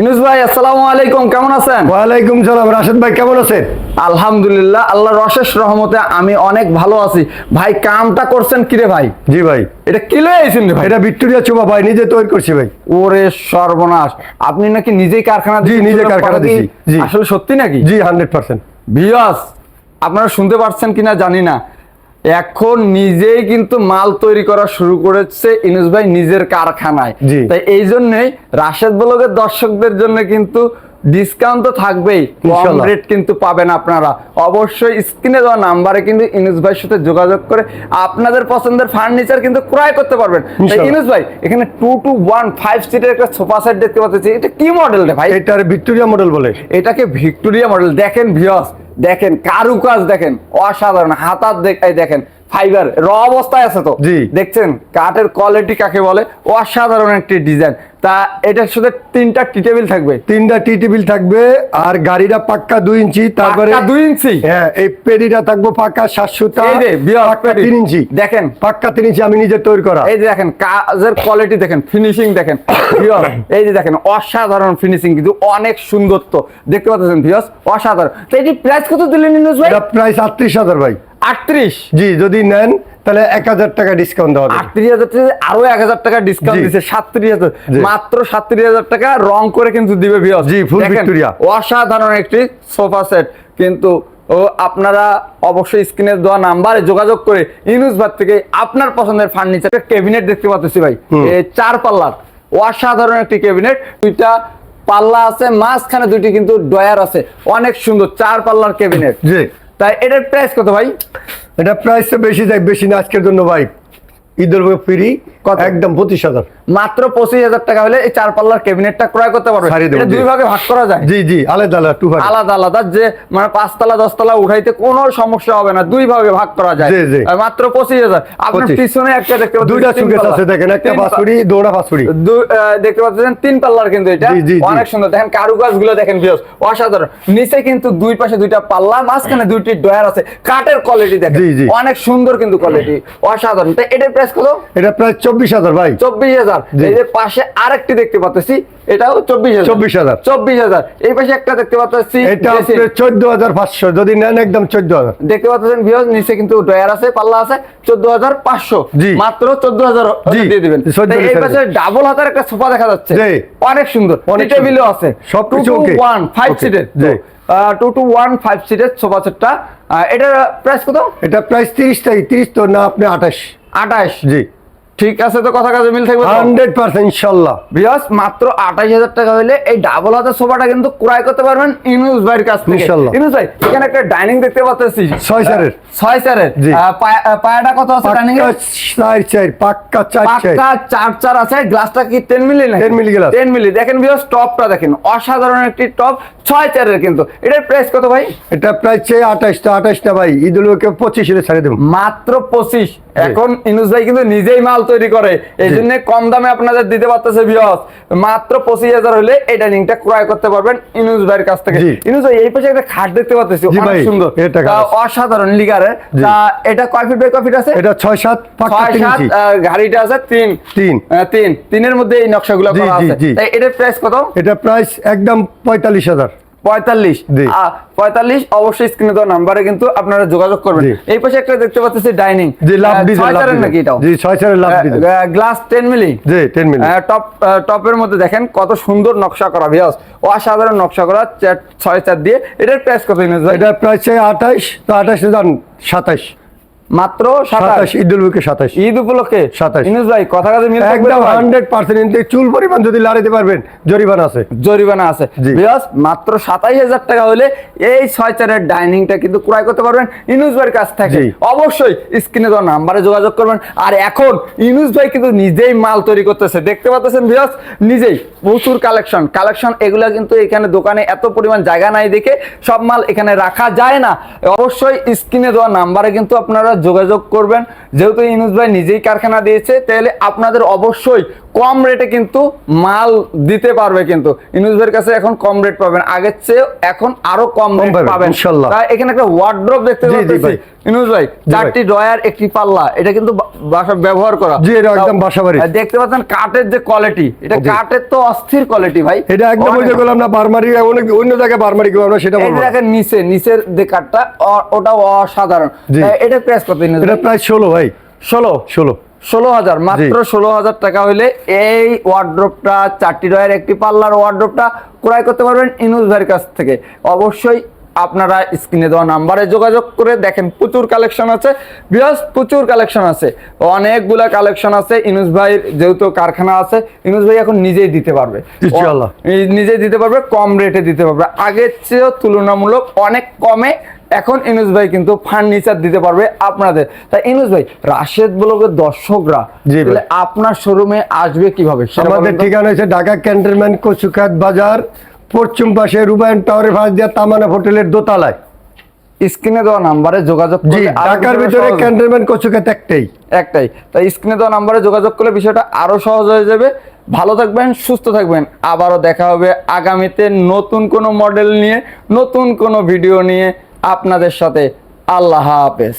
ইনুস ভাই আসসালামু আলাইকুম কেমন আছেন? ওয়ালাইকুম সালাম। রাশেদ ভাই কেমন আছেন? আলহামদুলিল্লাহ আল্লাহর অশেষ রহমতে আমি অনেক ভালো আছি। ভাই কামটা করছেন কিরে ভাই? জি ভাই। এটা কি লয়ে আইছেন রে ভাই? এটা ভিক্টোরিয়া চোপা ভাই নিজে তৈরি করছি ভাই। ওরে সর্বনাশ। আপনি নাকি নিজেই কারখানা জি, নিজে কারখানা দিছি, জি। আসলে সত্যি নাকি? জি হান্ড্রেড পার্সেন্ট বিয়াস আপনারা শুনতে পারছেন কিনা জানি না। এখন নিজেই কিন্তু মাল তৈরি করা শুরু করেছে ইনুস ভাই নিজের কারখানায়। তাই এই জন্যই রাশেদ ব্লগের দর্শকদের জন্য কিন্তু ডিসকাউন্ট তো থাকবেই কম রেট কিন্তু পাবেন আপনারা। অবশ্যই স্ক্রিনে দেওয়া নাম্বারে কিন্তু ইনুস ভাইয়ের সাথে যোগাযোগ করে আপনাদের পছন্দের ফার্নিচার কিন্তু ক্রয় করতে পারবেন। ইনুস ভাই এখানে টু টু ওয়ান ফাইভ সিটের একটা সোফা সেট দেখতে পাচ্ছি। এটা কি মডেল রে ভাই? এটার ভিক্টোরিয়া মডেল বলে। এটাকে ভিক্টোরিয়া মডেল দেখেন ভিওস দেখেন কারুকাজ দেখেন অসাধারণ হাতার দেখেন ফাইবার র অবস্থায় আছে তো। জি। দেখছেন কাঠের কোয়ালিটি কাকে বলে? অসাধারণ একটি ডিজাইন তা এটার সাথে তিনটা টি টেবিল থাকবে। তিনটা টি টেবিল থাকবে আর গাড়িটা পাক্কা দুই ইঞ্চি তারপরে দুই ইঞ্চি? হ্যাঁ এই পেডিটা থাকব পাক্কা সাতশোটা পাক্কা তিন ইঞ্চি। দেখেন। পাক্কা তিন ইঞ্চি আমি নিজে তৈরি করা। এই যে দেখেন কাজের কোয়ালিটি দেখেন ফিনিশিং দেখেন। এই যে দেখেন অসাধারণ ফিনিশিং কিন্তু অনেক সুন্দর তো। দেখতে পাচ্ছেন ভিওস অসাধারণ। তো এটি প্রাইস কত দিলেন নিউজ ভাই? প্রাইস আটত্রিশ হাজার ভাই। আটত্রিশ? জি যদি নেন তাহলে এক হাজার টাকা ডিসকাউন্ট দেওয়া আটত্রিশ হাজার আরও এক হাজার টাকা ডিসকাউন্ট। দিচ্ছে সাতত্রিশ হাজার। মাত্র সাতত্রিশ হাজার টাকা রং করে কিন্তু দিবে ভিওস জি, full Victoria। অসাধারণ একটি সোফা সেট কিন্তু ও আপনারা অবশ্যই স্ক্রিনে দেওয়া নাম্বারে যোগাযোগ করে ইউনুস ভার থেকে আপনার পছন্দের ফার্নিচার ক্যাবিনেট দেখতে পাচ্ছি ভাই। চার পাল্লার। অসাধারণ একটি ক্যাবিনেট দুইটা পাল্লা আছে মাঝখানে দুইটি কিন্তু ডয়ার আছে। অনেক সুন্দর চার পাল্লার ক্যাবিনেট জি। তাই এটার প্রাইস কত ভাই? এটা তো বেশি যায় বেশি না আজকের জন্য ভাই। ঈদের ফিরি? একদম পঁচিশ হাজার। মাত্র পঁচিশ হাজার টাকা হলে এই চার পাল্লার ক্যাবিনেটটা ক্রয় করতে পারবে। দুই ভাগে ভাগ করা যায়। জি জি আলাদা আলাদা টু আলাদা আলাদা যে মানে পাঁচতলা দশতলা উঠাইতে কোনো সমস্যা হবে না দুই ভাগে ভাগ করা যায়। মাত্র পঁচিশ হাজার। আপনার পিছনে একটা দেখতে পাচ্ছেন দুইটা তিন সুকেস আছে দেখেন একটা পাঁচুরি দৌড়া আহ, দেখতে পাচ্ছেন তিন পাল্লার কিন্তু এটা। অনেক সুন্দর। দেখেন কারুকাজগুলো দেখেন বিয়স অসাধারণ। নিচে কিন্তু দুই পাশে দুইটা পাল্লা মাঝখানে দুইটি ডয়ার আছে। কাঠের কোয়ালিটি দেখেন। অনেক সুন্দর কিন্তু কোয়ালিটি অসাধারণ। তো এটার প্রাইস কত? এটা প্রায় চব্বিশ হাজার ভাই। চব্বিশ হাজার। জি। এই যে পাশে আরেকটি দেখতে পাচ্ছি এটাও চব্বিশ হাজার। 24,000 চব্বিশ হাজার। এই পাশে একটা দেখতে পাচ্ছি এটা চোদ্দ হাজার পাঁচশো। যদি নেন একদম চোদ্দ হাজার। দেখতে পাচ্ছেন ভিউজ নিচে কিন্তু ডয়ার আছে পাল্লা আছে চোদ্দ হাজার পাঁচশো। মাত্র চোদ্দ হাজার দিয়ে দিবেন। এই পাশে ডাবল হাতের একটা সোফা দেখা যাচ্ছে। অনেক সুন্দর। অনেক টেবিলও আছে। সবকিছু okay। ওয়ান ফাইভ সিটের। টু টু ওয়ান ফাইভ সিটের সোফা সেটটা। এটার প্রাইস কত? এটা প্রাইস তিরিশ তাই তিরিশ তো না আপনি আঠাশ। আঠাশ। জি। ঠিক আছে তো কথা কাজে মিল থাকবে? হান্ড্রেড পার্সেন্ট ইনশাল্লাহ। বিয়াস মাত্র আঠাশ হাজার টাকা হলে এই ডাবল হাতের সোফাটা কিন্তু ক্রয় করতে পারবেন ইনুস ভাইয়ের কাছ থেকে। ইনশাল্লাহ। ইনুস ভাই এখানে একটা ডাইনিং দেখতে পাচ্ছি ছয় চারের। ছয় চারের পায়াটা কত আছে ডাইনিং পাক্কা চার চার পাক্কা চার চার। পাক্কা চার চার আছে গ্লাসটা কি টেন মিলি না 10 মিলি glass। টেন মিলি দেখেন বিয়াস টপটা দেখেন অসাধারণ একটি টপ ছয় চারের কিন্তু। এটার প্রাইস কত ভাই? এটা প্রায় চেয়ে আঠাশ তো আঠাশ না ভাই ঈদুলকে পঁচিশ হলে ছাড়ে দেবো। মাত্র পঁচিশ। এখন ইনুস ভাই কিন্তু নিজেই মাল তৈরি করে। এই জন্য কম দামে আপনাদের দিতে পারতেছে বিয়স মাত্র পঁচিশ হাজার হলে এই ডাইনিংটা ক্রয় করতে পারবেন ইনুস ভাইয়ের কাছ থেকে। জি। ইনুস ভাই এই পাশে একটা খাট দেখতে পাচ্ছি অনেক সুন্দর। অসাধারণ লিগারে। তা এটা কয় ফিট বাই কয় ফিট আছে? এটা ছয় সাত ছয় সাত আহ, গাড়িটা আছে তিন। তিন। তিন। তিনের মধ্যে এই নকশাগুলো করা আছে। এটার প্রাইস কত? এটা প্রাইস একদম পঁয়তাল্লিশ হাজার। পঁয়তাল্লিশ। পঁয়তাল্লিশ অবশ্যই স্ক্রিনে দেওয়া নাম্বারে কিন্তু আপনারা যোগাযোগ করবেন। এই পাশে একটা দেখতে পাচ্ছি ডাইনিং নাকি এটাও? Glass ten milli ten milli top টপের মধ্যে দেখেন কত সুন্দর নকশা করা ভিয়াস অসাধারণ নকশা করা ছয় চার দিয়ে। এটার প্রাইস কত এটার প্রাইস এটা প্রায় চেয়ে আঠাশ তো আঠাশ যান সাতাশ। মাত্র সাতাশ। সাতাশ ঈদুলকে সাতাশ। ঈদ উপলক্ষে? 27 ইউনুস ভাই কথা কাজে মিল একদম হান্ড্রেড পার্সেন্ট চুল পরিমাণ যদি লাড়াতে পারবেন জরিমানা আছে। জরিমানা আছে। জি। বিয়াস মাত্র সাতাইশ হাজার টাকা হলে এই ছয় চারের ডাইনিংটা কিন্তু ক্রয় করতে পারবেন ইনুস ভাইয়ের কাছ থেকে। অবশ্যই স্ক্রিনে দেওয়া নাম্বারে যোগাযোগ করবেন। আর এখন ইনুস ভাই কিন্তু নিজেই মাল তৈরি করতেছে। দেখতে পাচ্ছেন বিয়াস নিজেই প্রচুর কালেকশন। কালেকশন এগুলা কিন্তু এখানে দোকানে এত পরিমাণ জায়গা নাই দেখে সব মাল এখানে রাখা যায় না। অবশ্যই স্ক্রিনে দেওয়া নাম্বারে কিন্তু আপনারা যোগাযোগ করবেন। যেহেতু ইনুজ ভাই নিজেই কারখানা দিয়েছে তাহলে আপনাদের অবশ্যই কম রেটে কিন্তু মাল দিতে পারবে কিন্তু। ভাইয়ের কাছে এখন কম রেট পাবেন। আগের চেয়ে এখন আরও কম রেট পাবেন, পাবেন। ইনশাল্লাহ। এখানে একটা ওয়ার্ড্রপ দেখতে পাচ্ছি। ভাই। ভাই। চারটি ড্রয়ার একটি পাল্লা। এটা কিন্তু বাসা ব্যবহার করা। জি, এটা একদম বাসাবাড়ি। দেখতে পাচ্ছেন কাঠের যে কোয়ালিটি এটা কাঠের তো অস্থির কোয়ালিটি ভাই। এটা একদম ওই যে বললাম না বারমারি অনেক অন্য জায়গায় বারমারি কেউ আমরা সেটা বলব না। দেখেন নিচে নিচের যে কাঠটা ওটা অসাধারণ। এটা প্রাইস কত ইনুস এটা? প্রায় ষোলো ভাই। ষোলো। ষোলো। ষোলো হাজার মাত্র ষোলো হাজার টাকা হলে এই ওয়ার্ড্রপটা চারটি ডয়ের একটি পাল্লার ওয়ার্ড্রপটা ক্রয় করতে পারবেন ইনুস ভাইয়ের কাছ থেকে। অবশ্যই আপনারা স্ক্রিনে দেওয়া নাম্বারে যোগাযোগ করে দেখেন প্রচুর কালেকশন আছে। বিয়াস প্রচুর কালেকশন আছে। অনেকগুলা কালেকশন আছে। ইনুস ভাইয়ের যেহেতু কারখানা আছে ইনুস ভাই এখন নিজেই দিতে পারবে। নিজেই দিতে পারবে কম রেটে দিতে পারবে। আগের চেয়েও তুলনামূলক অনেক কমে এখন ইনুস ভাই কিন্তু ফার্নিচার দিতে পারবে আপনাদের। তাই ইনুস ভাই রাশেদ ব্লগের দর্শকরা আপনার শোরুমে আসবে কীভাবে? আমাদের ঠিকানা হচ্ছে ঢাকা ক্যান্টনমেন্ট কচুখাত বাজার পশ্চিম পাশে রুবায়ন টাওয়ারের পাশ দিয়ে তামানা হোটেলের দোতলায়। স্ক্রিনে দেওয়া নাম্বারে যোগাযোগ জি ঢাকার ভিতরে। ক্যান্টনমেন্ট কচুখাত একটাই। একটাই। তাই স্ক্রিনে দেওয়া নাম্বারে যোগাযোগ করলে বিষয়টা আরও সহজ হয়ে যাবে। ভালো থাকবেন সুস্থ থাকবেন। আবারও দেখা হবে আগামীতে নতুন কোনো মডেল নিয়ে নতুন কোনো ভিডিও নিয়ে আপনাদের সাথে। আল্লাহ হাফেজ।